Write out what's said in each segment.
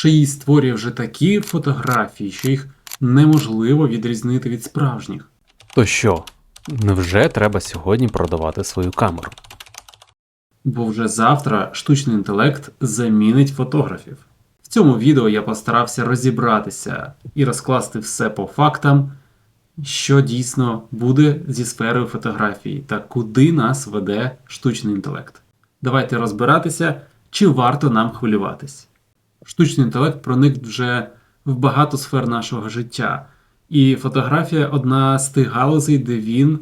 Шиї створює вже такі фотографії, що їх неможливо відрізнити від справжніх. То що, невже треба сьогодні продавати свою камеру? Бо вже завтра штучний інтелект замінить фотографів. В цьому відео я постарався розібратися і розкласти все по фактам, що дійсно буде зі сферою фотографії та куди нас веде штучний інтелект. Давайте розбиратися, чи варто нам хвилюватись. Штучний інтелект проник вже в багато сфер нашого життя, і фотографія одна з тих галузей, де він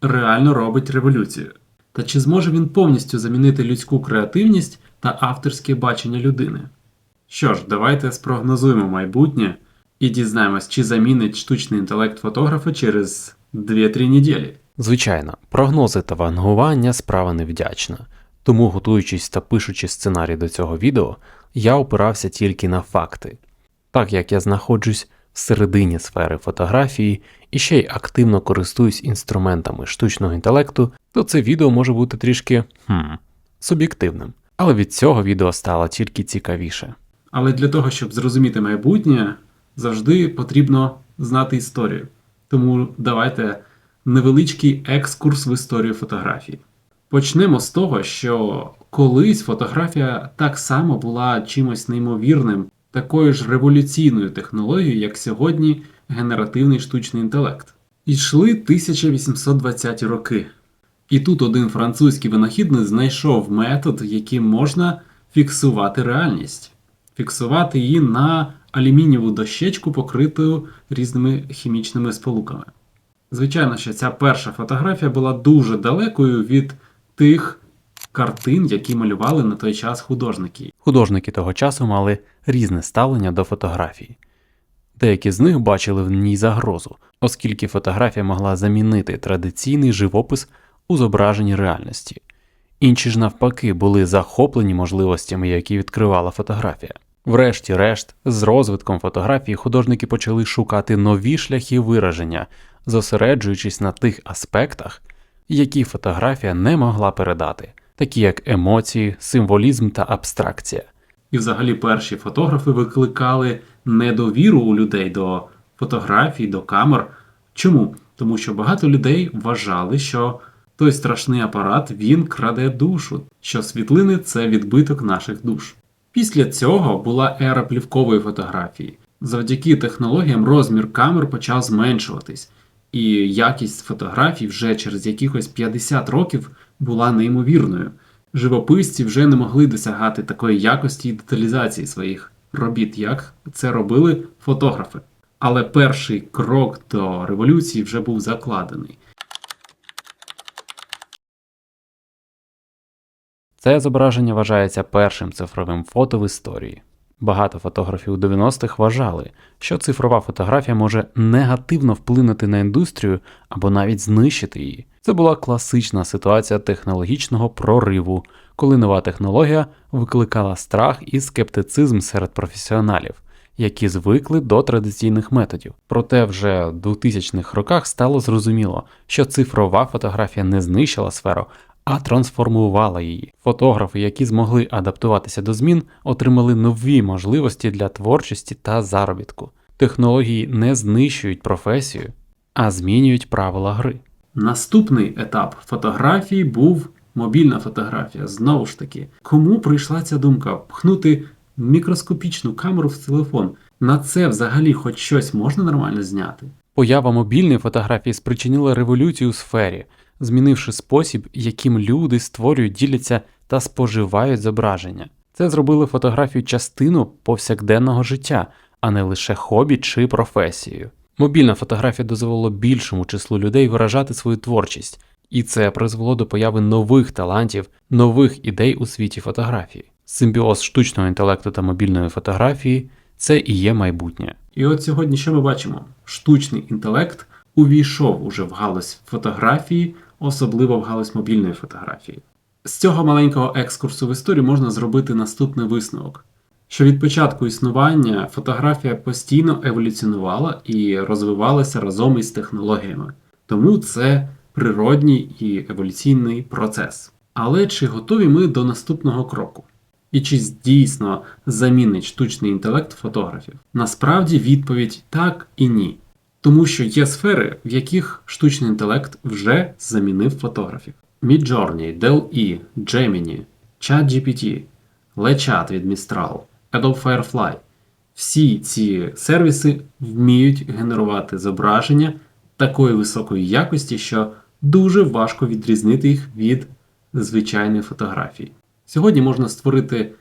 реально робить революцію. Та чи зможе він повністю замінити людську креативність та авторське бачення людини? Що ж, давайте спрогнозуємо майбутнє і дізнаємось, чи замінить штучний інтелект фотографа через 2-3 неділі. Звичайно, прогнози та вангування справа невдячна, тому, готуючись та пишучи сценарій до цього відео, я опирався тільки на факти. Так як я знаходжусь всередині сфери фотографії і ще й активно користуюсь інструментами штучного інтелекту, то це відео може бути трішки хм, суб'єктивним. Але від цього відео стало тільки цікавіше. Але для того, щоб зрозуміти майбутнє, завжди потрібно знати історію. Тому давайте невеличкий екскурс в історію фотографії. Почнемо з того, що колись фотографія так само була чимось неймовірним, такою ж революційною технологією, як сьогодні генеративний штучний інтелект. Ішли 1820-ті роки. І тут один французький винахідник знайшов метод, яким можна фіксувати реальність, фіксувати її на алюмінієву дощечку, покриту різними хімічними сполуками. Звичайно, що ця перша фотографія була дуже далекою від тих картин, які малювали на той час художники. Художники того часу мали різне ставлення до фотографії. Деякі з них бачили в ній загрозу, оскільки фотографія могла замінити традиційний живопис у зображенні реальності. Інші ж навпаки були захоплені можливостями, які відкривала фотографія. Врешті-решт, з розвитком фотографії художники почали шукати нові шляхи вираження, зосереджуючись на тих аспектах, які фотографія не могла передати, такі як емоції, символізм та абстракція. І взагалі перші фотографи викликали недовіру у людей до фотографій, до камер. Чому? Тому що багато людей вважали, що той страшний апарат він краде душу, що світлини це відбиток наших душ. Після цього була ера плівкової фотографії. Завдяки технологіям розмір камер почав зменшуватись, і якість фотографій вже через якихось 50 років була неймовірною. Живописці вже не могли досягати такої якості і деталізації своїх робіт, як це робили фотографи. Але перший крок до революції вже був закладений. Це зображення вважається першим цифровим фото в історії. Багато фотографів у 90-х вважали, що цифрова фотографія може негативно вплинути на індустрію або навіть знищити її. Це була класична ситуація технологічного прориву, коли нова технологія викликала страх і скептицизм серед професіоналів, які звикли до традиційних методів. Проте вже в 2000-х роках стало зрозуміло, що цифрова фотографія не знищила сферу, а трансформувала її. Фотографи, які змогли адаптуватися до змін, отримали нові можливості для творчості та заробітку. Технології не знищують професію, а змінюють правила гри. Наступний етап фотографії був мобільна фотографія. Знову ж таки, кому прийшла ця думка пхнути мікроскопічну камеру в телефон? На це взагалі хоч щось можна нормально зняти? Поява мобільної фотографії спричинила революцію у сфері, змінивши спосіб, яким люди створюють, діляться та споживають зображення. Це зробило фотографію частину повсякденного життя, а не лише хобі чи професією. Мобільна фотографія дозволила більшому числу людей виражати свою творчість, і це призвело до появи нових талантів, нових ідей у світі фотографії. Симбіоз штучного інтелекту та мобільної фотографії це і є майбутнє. І от сьогодні що ми бачимо? Штучний інтелект увійшов уже в галузь фотографії, особливо в галузь мобільної фотографії. З цього маленького екскурсу в історію можна зробити наступний висновок: що від початку існування фотографія постійно еволюціонувала і розвивалася разом із технологіями. Тому це природній і еволюційний процес. Але чи готові ми до наступного кроку? І чи дійсно замінить штучний інтелект фотографів? Насправді відповідь так і ні. Тому що є сфери, в яких штучний інтелект вже замінив фотографів. Midjourney, Dell-E, Gemini, ChatGPT, LeChat від Mistral, Adobe Firefly. Всі ці сервіси вміють генерувати зображення такої високої якості, що дуже важко відрізнити їх від звичайної фотографії. Сьогодні можна створити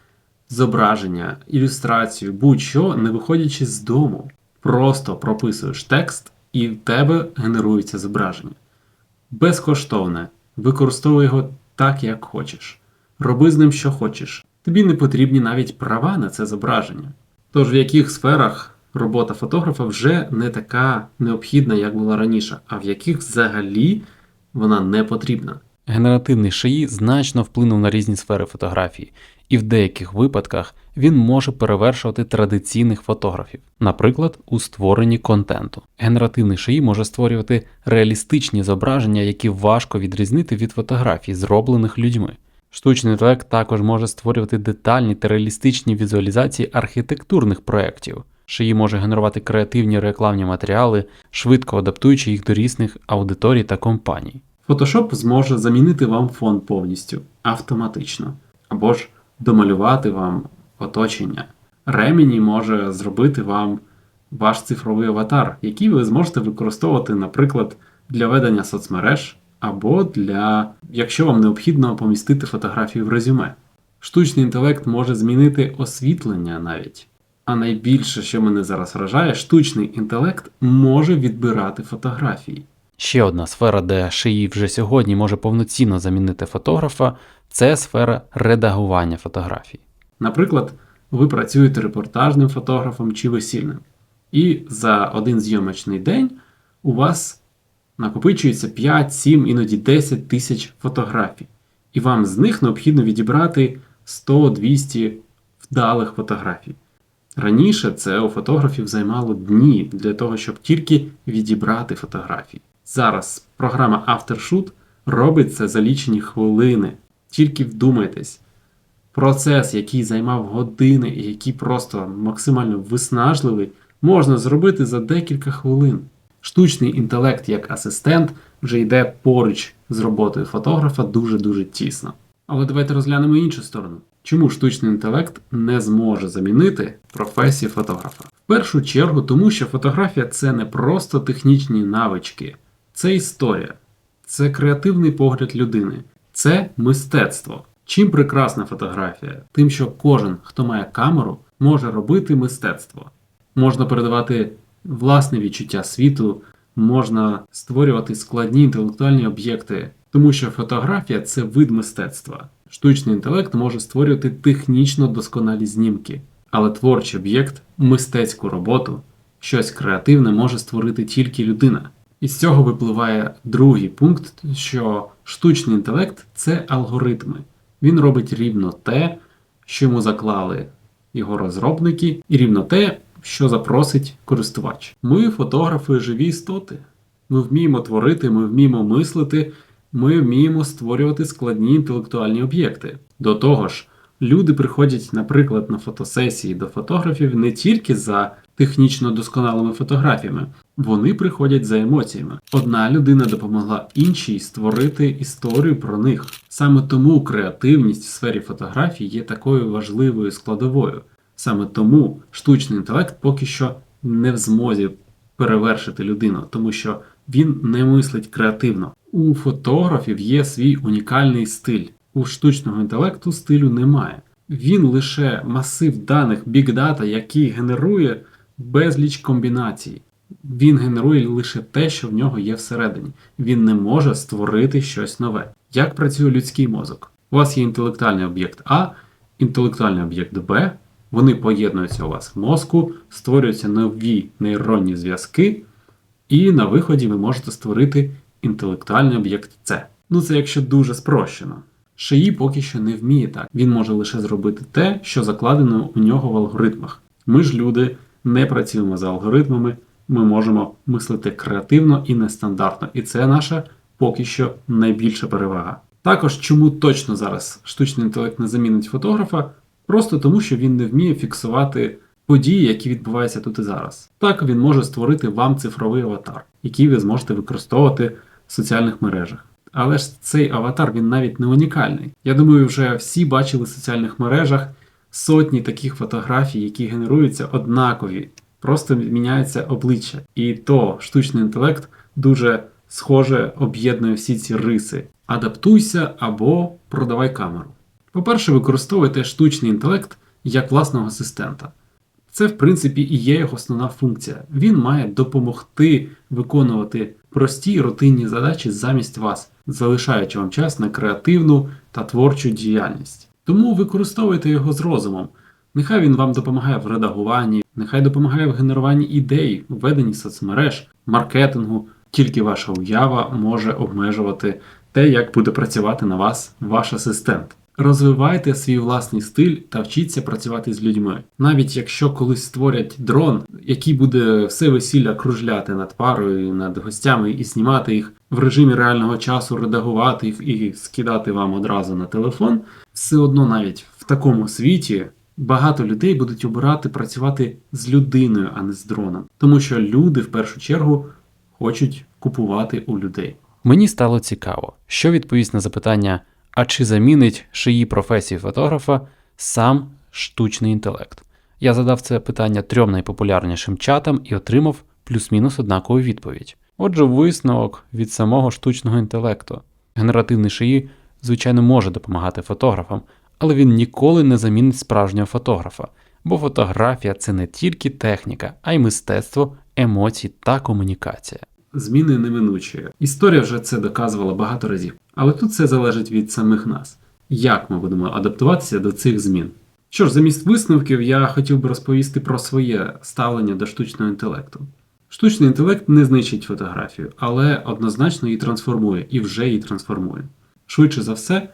зображення, ілюстрацію, будь-що, не виходячи з дому. Просто прописуєш текст, і в тебе генерується зображення. Безкоштовне, використовуй його так, як хочеш. Роби з ним, що хочеш. Тобі не потрібні навіть права на це зображення. Тож в яких сферах робота фотографа вже не така необхідна, як була раніше, а в яких взагалі вона не потрібна. Генеративний шиї значно вплинув на різні сфери фотографії, і в деяких випадках він може перевершувати традиційних фотографів, наприклад, у створенні контенту. Генеративний шиї може створювати реалістичні зображення, які важко відрізнити від фотографій, зроблених людьми. Штучний інтелект також може створювати детальні та реалістичні візуалізації архітектурних проєктів. Шиї може генерувати креативні рекламні матеріали, швидко адаптуючи їх до різних аудиторій та компаній. Photoshop зможе замінити вам фон повністю автоматично, або ж домалювати вам оточення. Remini може зробити вам ваш цифровий аватар, який ви зможете використовувати, наприклад, для ведення соцмереж, або для, якщо вам необхідно помістити фотографію в резюме. Штучний інтелект може змінити освітлення навіть. А найбільше, що мене зараз вражає, штучний інтелект може відбирати фотографії. Ще одна сфера, де шиї вже сьогодні може повноцінно замінити фотографа, це сфера редагування фотографій. Наприклад, ви працюєте репортажним фотографом чи весільним, і за один зйомочний день у вас накопичується 5, 7, іноді 10 тисяч фотографій, і вам з них необхідно відібрати 100-200 вдалих фотографій. Раніше це у фотографів займало дні для того, щоб тільки відібрати фотографії. Зараз програма AfterShoot робить це за лічені хвилини. Тільки вдумайтесь, процес, який займав години і який просто максимально виснажливий, можна зробити за декілька хвилин. Штучний інтелект як асистент вже йде поруч з роботою фотографа дуже-дуже тісно. Але давайте розглянемо іншу сторону. Чому штучний інтелект не зможе замінити професію фотографа? В першу чергу, тому що фотографія це не просто технічні навички, це історія, це креативний погляд людини, це мистецтво. Чим прекрасна фотографія? Тим, що кожен, хто має камеру, може робити мистецтво. Можна передавати власне відчуття світу, можна створювати складні інтелектуальні об'єкти, тому що фотографія це вид мистецтва. Штучний інтелект може створювати технічно досконалі знімки, але творчий об'єкт, мистецьку роботу, щось креативне може створити тільки людина. І з цього випливає другий пункт, що штучний інтелект це алгоритми. Він робить рівно те, що йому заклали його розробники, і рівно те, що запросить користувач. Ми, фотографи, живі істоти. Ми вміємо творити, ми вміємо мислити, ми вміємо створювати складні інтелектуальні об'єкти. До того ж, люди приходять, наприклад, на фотосесії до фотографів не тільки за технічно досконалими фотографіями, вони приходять за емоціями. Одна людина допомогла іншій створити історію про них. Саме тому креативність в сфері фотографії є такою важливою складовою. Саме тому штучний інтелект поки що не в змозі перевершити людину, тому що він не мислить креативно. У фотографів є свій унікальний стиль. У штучного інтелекту стилю немає. Він лише масив даних Data, який генерує безліч комбінацій. Він генерує лише те, що в нього є всередині. Він не може створити щось нове. Як працює людський мозок? У вас є інтелектуальний об'єкт А, інтелектуальний об'єкт Б, вони поєднуються у вас в мозку, створюються нові нейронні зв'язки, і на виході ви можете створити інтелектуальний об'єкт С. Ну це якщо дуже спрощено. Шиї поки що не вміє так. Він може лише зробити те, що закладено у нього в алгоритмах. Ми ж люди не працюємо за алгоритмами, ми можемо мислити креативно і нестандартно, і це наша поки що найбільша перевага. Також, чому точно зараз штучний інтелект не замінить фотографа, Просто тому, що він не вміє фіксувати події, які відбуваються тут і зараз. Так він може створити вам цифровий аватар, який ви зможете використовувати в соціальних мережах. Але ж цей аватар він навіть не унікальний. Я думаю, вже всі бачили в соціальних мережах сотні таких фотографій, які генеруються однакові, просто міняється обличчя. І то штучний інтелект дуже схоже об'єднує всі ці риси. Адаптуйся або продавай камеру. По-перше, використовуйте штучний інтелект як власного асистента. Це, в принципі, і є його основна функція. Він має допомогти виконувати прості рутинні задачі замість вас, залишаючи вам час на креативну та творчу діяльність. Тому використовуйте його з розумом. Нехай він вам допомагає в редагуванні, нехай допомагає в генеруванні ідей, введенні соцмереж, маркетингу. Тільки ваша уява може обмежувати те, як буде працювати на вас ваш асистент. Розвивайте свій власний стиль та вчіться працювати з людьми. Навіть якщо колись створять дрон, який буде все весілля кружляти над парою, над гостями і знімати їх в режимі реального часу, редагувати їх і скидати вам одразу на телефон, все одно навіть в такому світі багато людей будуть обирати працювати з людиною, а не з дроном. Тому що люди в першу чергу хочуть купувати у людей. Мені стало цікаво, що відповість на запитання, а чи замінить шиї професії фотографа сам штучний інтелект. Я задав це питання трьом найпопулярнішим чатам і отримав плюс-мінус однакову відповідь. Отже, висновок від самого штучного інтелекту. Генеративний шиї, звичайно, може допомагати фотографам, але він ніколи не замінить справжнього фотографа, бо фотографія це не тільки техніка, а й мистецтво, емоції та комунікація. Зміни неминучі. Історія вже це доказувала багато разів. Але тут все залежить від самих нас. Як ми будемо адаптуватися до цих змін? Що ж, замість висновків я хотів би розповісти про своє ставлення до штучного інтелекту. Штучний інтелект не знищить фотографію, але однозначно її трансформує і вже її трансформує. Швидше за все,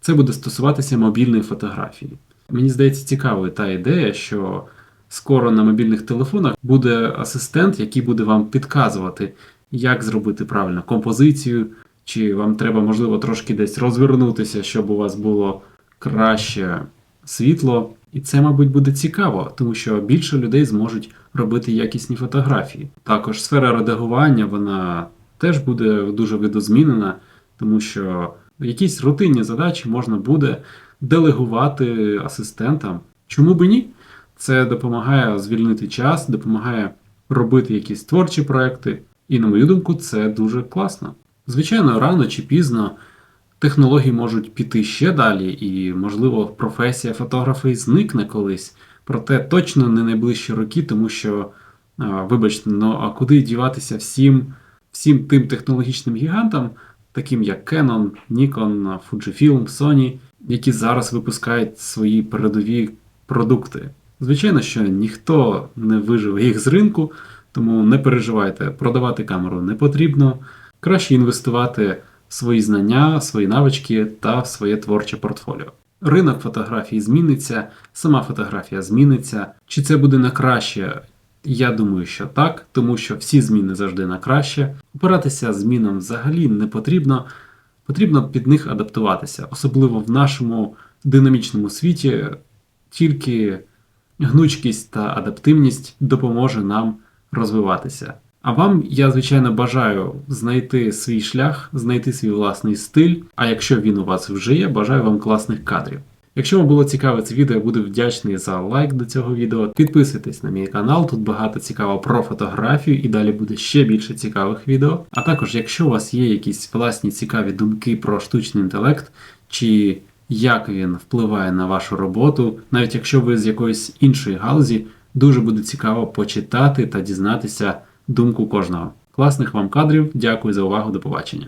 це буде стосуватися мобільної фотографії. Мені здається цікавою та ідея, що скоро на мобільних телефонах буде асистент, який буде вам підказувати, як зробити правильно композицію, чи вам треба, можливо, трошки десь розвернутися, щоб у вас було краще світло. І це, мабуть, буде цікаво, тому що більше людей зможуть робити якісні фотографії. Також сфера редагування вона теж буде дуже видозмінена, тому що якісь рутинні задачі можна буде делегувати асистентам. Чому би ні? Це допомагає звільнити час, допомагає робити якісь творчі проекти. І, на мою думку, це дуже класно. Звичайно, рано чи пізно технології можуть піти ще далі, і, можливо, професія фотографа і зникне колись. Проте точно не найближчі роки, тому що, вибачте, ну а куди діватися всім, всім тим технологічним гігантам, таким як Canon, Nikon, Fujifilm, Sony, які зараз випускають свої передові продукти. Звичайно, що ніхто не виживе їх з ринку, тому не переживайте, продавати камеру не потрібно. Краще інвестувати в свої знання, свої навички та в своє творче портфоліо. Ринок фотографії зміниться, сама фотографія зміниться. Чи це буде на краще? Я думаю, що так, тому що всі зміни завжди на краще. Опиратися змінам взагалі не потрібно. Потрібно під них адаптуватися, особливо в нашому динамічному світі. Тільки гнучкість та адаптивність допоможе нам розвиватися. А вам я, звичайно, бажаю знайти свій шлях, знайти свій власний стиль. А якщо він у вас вже є, бажаю вам класних кадрів. Якщо вам було цікаве це відео, я буду вдячний за лайк до цього відео. Підписуйтесь на мій канал, тут багато цікаво про фотографію і далі буде ще більше цікавих відео. А також, якщо у вас є якісь власні цікаві думки про штучний інтелект, чи як він впливає на вашу роботу, навіть якщо ви з якоїсь іншої галузі, дуже буде цікаво почитати та дізнатися думку кожного. Класних вам кадрів, дякую за увагу, до побачення.